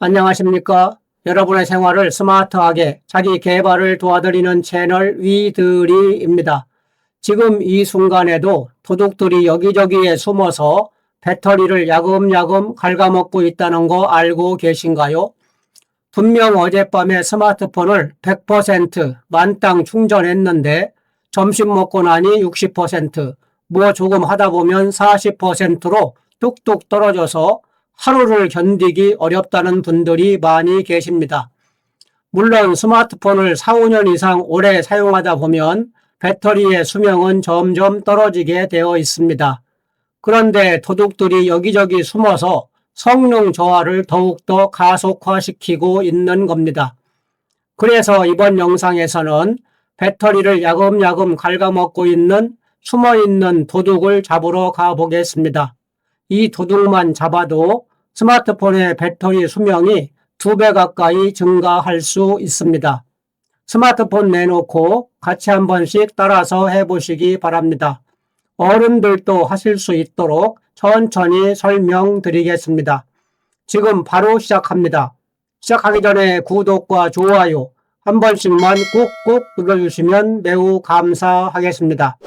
안녕하십니까. 여러분의 생활을 스마트하게 자기 개발을 도와드리는 채널 위드리입니다. 지금 이 순간에도 도둑들이 여기저기에 숨어서 배터리를 야금야금 갉아먹고 있다는 거 알고 계신가요? 분명 어젯밤에 스마트폰을 100% 만땅 충전했는데 점심 먹고 나니 60%, 뭐 조금 하다 보면 40%로 뚝뚝 떨어져서 하루를 견디기 어렵다는 분들이 많이 계십니다. 물론 스마트폰을 4, 5년 이상 오래 사용하다 보면 배터리의 수명은 점점 떨어지게 되어 있습니다. 그런데 도둑들이 여기저기 숨어서 성능 저하를 더욱더 가속화시키고 있는 겁니다. 그래서 이번 영상에서는 배터리를 야금야금 갉아먹고 있는 숨어있는 도둑을 잡으러 가보겠습니다. 이 도둑만 잡아도 스마트폰의 배터리 수명이 두 배 가까이 증가할 수 있습니다. 스마트폰 내놓고 같이 한 번씩 따라서 해보시기 바랍니다. 어른들도 하실 수 있도록 천천히 설명드리겠습니다. 지금 바로 시작합니다. 시작하기 전에 구독과 좋아요 한 번씩만 꾹꾹 눌러주시면 매우 감사하겠습니다.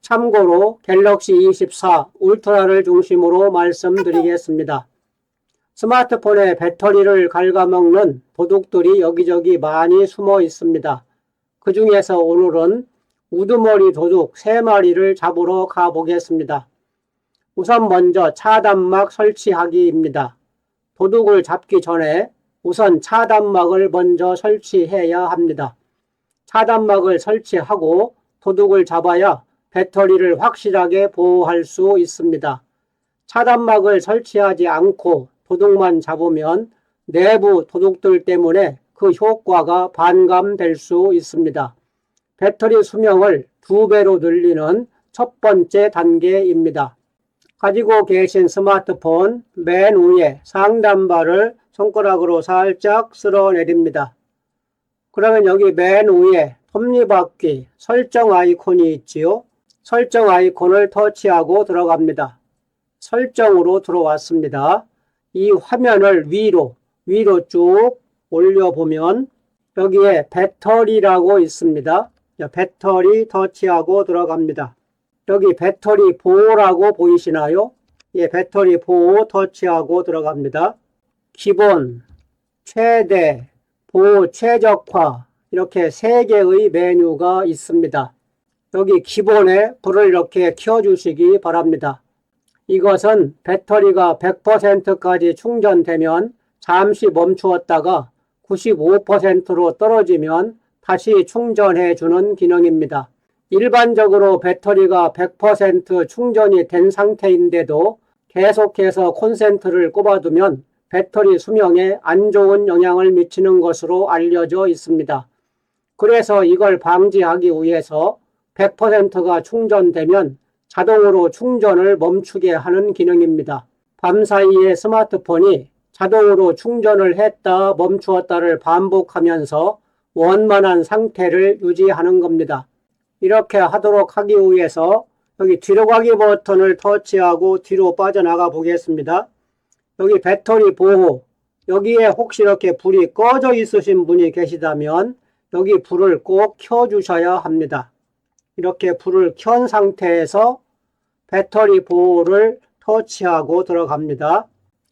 참고로 갤럭시 24 울트라를 중심으로 말씀드리겠습니다. 스마트폰의 배터리를 갉아먹는 도둑들이 여기저기 많이 숨어 있습니다. 그 중에서 오늘은 우두머리 도둑 3마리를 잡으러 가보겠습니다. 우선 먼저 차단막 설치하기입니다. 도둑을 잡기 전에 우선 차단막을 먼저 설치해야 합니다. 차단막을 설치하고 도둑을 잡아야 배터리를 확실하게 보호할 수 있습니다. 차단막을 설치하지 않고 도둑만 잡으면 내부 도둑들 때문에 그 효과가 반감될 수 있습니다. 배터리 수명을 두 배로 늘리는 첫 번째 단계입니다. 가지고 계신 스마트폰 맨 위에 상단바를 손가락으로 살짝 쓸어내립니다. 그러면 여기 맨 위에 톱니바퀴 설정 아이콘이 있지요. 설정 아이콘을 터치하고 들어갑니다. 설정으로 들어왔습니다. 이 화면을 위로 위로 쭉 올려보면 여기에 배터리라고 있습니다. 배터리 터치하고 들어갑니다. 여기 배터리 보호라고 보이시나요? 예, 배터리 보호 터치하고 들어갑니다. 기본, 최대, 보호 최적화 이렇게 세 개의 메뉴가 있습니다. 여기 기본에 불을 이렇게 켜주시기 바랍니다. 이것은 배터리가 100%까지 충전되면 잠시 멈추었다가 95%로 떨어지면 다시 충전해 주는 기능입니다. 일반적으로 배터리가 100% 충전이 된 상태인데도 계속해서 콘센트를 꼽아두면 배터리 수명에 안 좋은 영향을 미치는 것으로 알려져 있습니다. 그래서 이걸 방지하기 위해서 100%가 충전되면 자동으로 충전을 멈추게 하는 기능입니다. 밤사이에 스마트폰이 자동으로 충전을 했다 멈추었다를 반복하면서 원만한 상태를 유지하는 겁니다. 이렇게 하도록 하기 위해서 여기 뒤로 가기 버튼을 터치하고 뒤로 빠져나가 보겠습니다. 여기 배터리 보호 여기에 혹시 이렇게 불이 꺼져 있으신 분이 계시다면 여기 불을 꼭 켜 주셔야 합니다. 이렇게 불을 켠 상태에서 배터리 보호를 터치하고 들어갑니다.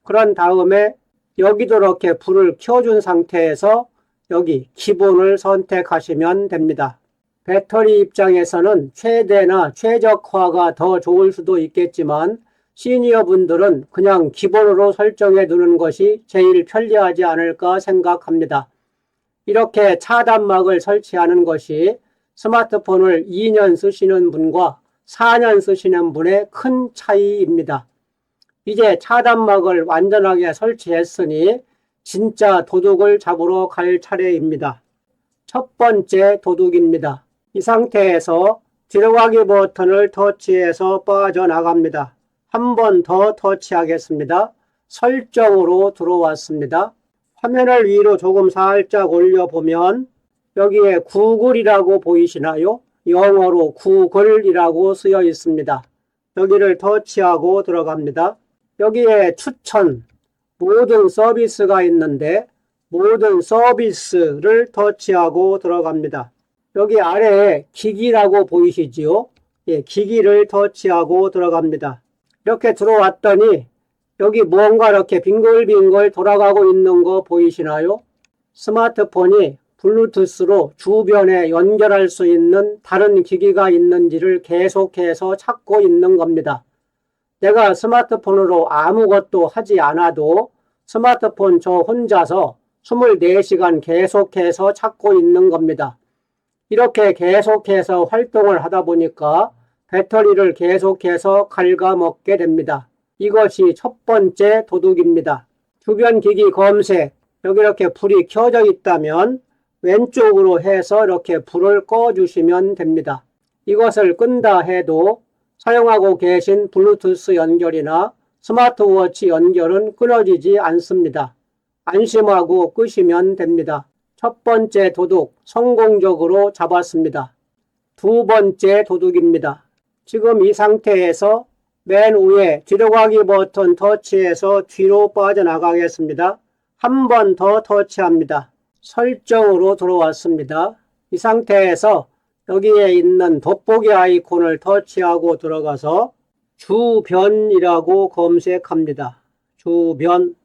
그런 다음에 여기도 이렇게 불을 켜준 상태에서 여기 기본을 선택하시면 됩니다. 배터리 입장에서는 최대나 최적화가 더 좋을 수도 있겠지만 시니어 분들은 그냥 기본으로 설정해 두는 것이 제일 편리하지 않을까 생각합니다. 이렇게 차단막을 설치하는 것이 스마트폰을 2년 쓰시는 분과 4년 쓰시는 분의 큰 차이입니다. 이제 차단막을 완전하게 설치했으니 진짜 도둑을 잡으러 갈 차례입니다. 첫 번째 도둑입니다. 이 상태에서 들어가기 버튼을 터치해서 빠져나갑니다. 한 번 더 터치하겠습니다. 설정으로 들어왔습니다. 화면을 위로 조금 살짝 올려보면 여기에 구글이라고 보이시나요? 영어로 구글이라고 쓰여 있습니다. 여기를 터치하고 들어갑니다. 여기에 추천, 모든 서비스가 있는데 모든 서비스를 터치하고 들어갑니다. 여기 아래에 기기라고 보이시지요? 예, 기기를 터치하고 들어갑니다. 이렇게 들어왔더니 여기 무언가 이렇게 빙글빙글 돌아가고 있는 거 보이시나요? 스마트폰이 블루투스로 주변에 연결할 수 있는 다른 기기가 있는지를 계속해서 찾고 있는 겁니다. 내가 스마트폰으로 아무것도 하지 않아도 스마트폰 저 혼자서 24시간 계속해서 찾고 있는 겁니다. 이렇게 계속해서 활동을 하다 보니까 배터리를 계속해서 갉아먹게 됩니다. 이것이 첫 번째 도둑입니다. 주변 기기 검색, 여기 이렇게 불이 켜져 있다면 왼쪽으로 해서 이렇게 불을 꺼주시면 됩니다. 이것을 끈다 해도 사용하고 계신 블루투스 연결이나 스마트워치 연결은 끊어지지 않습니다. 안심하고 끄시면 됩니다. 첫 번째 도둑 성공적으로 잡았습니다. 두 번째 도둑입니다. 지금 이 상태에서 맨 위에 뒤로 가기 버튼 터치해서 뒤로 빠져나가겠습니다. 한 번 더 터치합니다. 설정으로 들어왔습니다. 이 상태에서 여기에 있는 돋보기 아이콘을 터치하고 들어가서 주변이라고 검색합니다. 주변.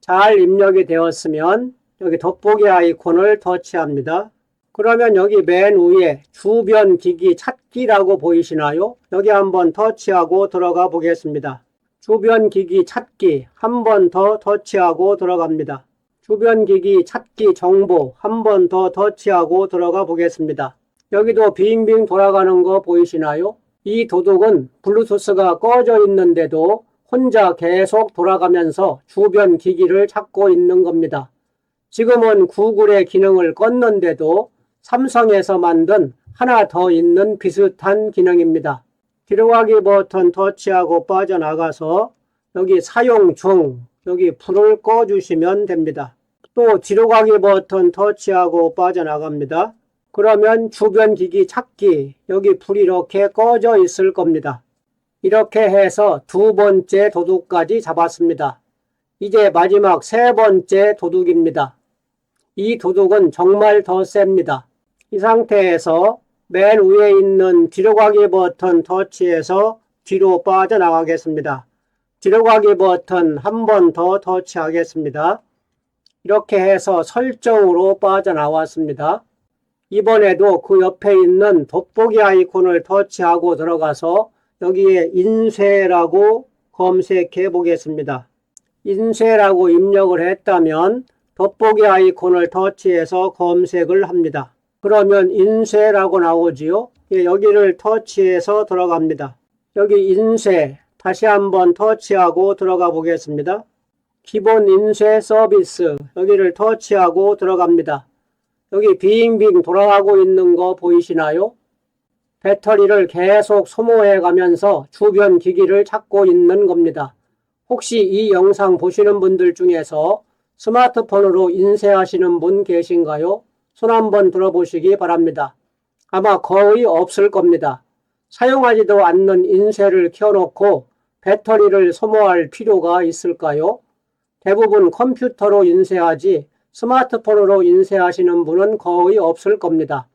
잘 입력이 되었으면 여기 돋보기 아이콘을 터치합니다. 그러면 여기 맨 위에 주변 기기 찾기라고 보이시나요? 여기 한번 터치하고 들어가 보겠습니다. 주변 기기 찾기 한번 더 터치하고 들어갑니다. 주변 기기 찾기 정보 한 번 더 터치하고 들어가 보겠습니다. 여기도 빙빙 돌아가는 거 보이시나요? 이 도둑은 블루투스가 꺼져 있는데도 혼자 계속 돌아가면서 주변 기기를 찾고 있는 겁니다. 지금은 구글의 기능을 껐는데도 삼성에서 만든 하나 더 있는 비슷한 기능입니다. 들어가기 버튼 터치하고 빠져나가서 여기 사용 중 여기 불을 꺼주시면 됩니다. 또 뒤로 가기 버튼 터치하고 빠져나갑니다. 그러면 주변 기기 찾기 여기 불이 이렇게 꺼져 있을 겁니다. 이렇게 해서 두 번째 도둑까지 잡았습니다. 이제 마지막 세 번째 도둑입니다. 이 도둑은 정말 더 셉니다. 이 상태에서 맨 위에 있는 뒤로 가기 버튼 터치해서 뒤로 빠져나가겠습니다. 뒤로 가기 버튼 한 번 더 터치하겠습니다. 이렇게 해서 설정으로 빠져나왔습니다. 이번에도 그 옆에 있는 돋보기 아이콘을 터치하고 들어가서 여기에 인쇄라고 검색해 보겠습니다. 인쇄라고 입력을 했다면 돋보기 아이콘을 터치해서 검색을 합니다. 그러면 인쇄라고 나오지요. 예, 여기를 터치해서 들어갑니다. 여기 인쇄 다시 한번 터치하고 들어가 보겠습니다. 기본 인쇄 서비스 여기를 터치하고 들어갑니다. 여기 빙빙 돌아가고 있는 거 보이시나요? 배터리를 계속 소모해 가면서 주변 기기를 찾고 있는 겁니다. 혹시 이 영상 보시는 분들 중에서 스마트폰으로 인쇄하시는 분 계신가요? 손 한번 들어보시기 바랍니다. 아마 거의 없을 겁니다. 사용하지도 않는 인쇄를 켜놓고 배터리를 소모할 필요가 있을까요? 대부분 컴퓨터로 인쇄하지 스마트폰으로 인쇄하시는 분은 거의 없을 겁니다.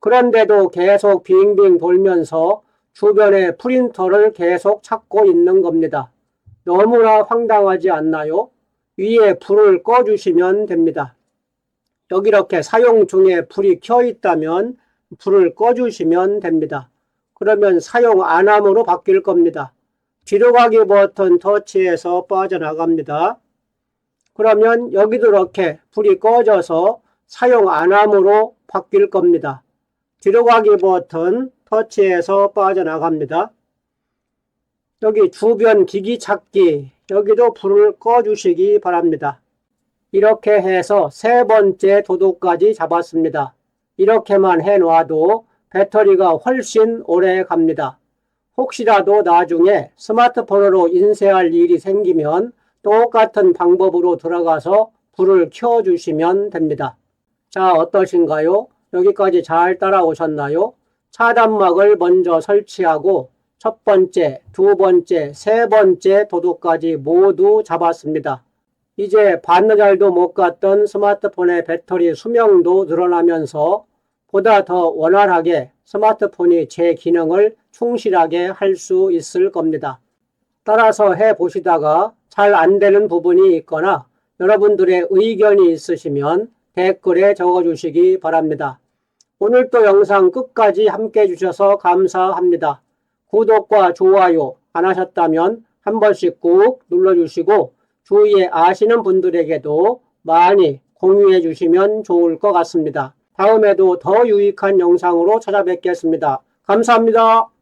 그런데도 계속 빙빙 돌면서 주변에 프린터를 계속 찾고 있는 겁니다. 너무나 황당하지 않나요? 위에 불을 꺼주시면 됩니다. 여기 이렇게 사용 중에 불이 켜 있다면 불을 꺼주시면 됩니다. 그러면 사용 안 함으로 바뀔 겁니다. 뒤로 가기 버튼 터치해서 빠져나갑니다. 그러면 여기도 이렇게 불이 꺼져서 사용 안 함으로 바뀔 겁니다. 뒤로 가기 버튼 터치해서 빠져나갑니다. 여기 주변 기기 찾기 여기도 불을 꺼주시기 바랍니다. 이렇게 해서 세 번째 도둑까지 잡았습니다. 이렇게만 해놔도 배터리가 훨씬 오래 갑니다. 혹시라도 나중에 스마트폰으로 인쇄할 일이 생기면 똑같은 방법으로 들어가서 불을 켜주시면 됩니다. 자, 어떠신가요? 여기까지 잘 따라오셨나요? 차단막을 먼저 설치하고 첫 번째, 두 번째, 세 번째 도둑까지 모두 잡았습니다. 이제 반나절도 못 갔던 스마트폰의 배터리 수명도 늘어나면서 보다 더 원활하게 스마트폰이 제 기능을 충실하게 할 수 있을 겁니다. 따라서 해 보시다가 잘 안 되는 부분이 있거나 여러분들의 의견이 있으시면 댓글에 적어 주시기 바랍니다. 오늘도 영상 끝까지 함께 해주셔서 감사합니다. 구독과 좋아요 안 하셨다면 한 번씩 꾹 눌러주시고 주위에 아시는 분들에게도 많이 공유해 주시면 좋을 것 같습니다. 다음에도 더 유익한 영상으로 찾아뵙겠습니다. 감사합니다.